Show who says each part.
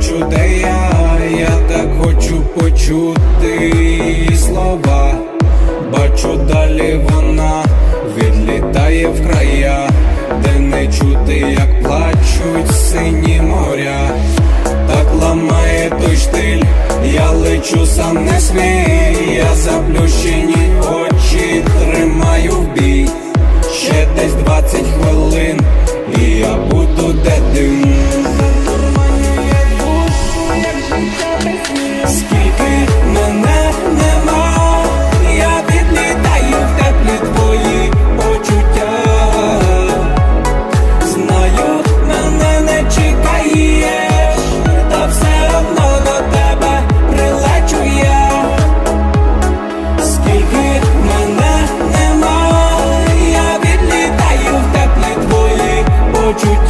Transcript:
Speaker 1: хочу, де я, я так хочу почути слова, бачу далі вона відлітає в края, де не чути, як плачуть сині моря, так ламає той штиль, я лечу сам не свій, я заплющений нема, я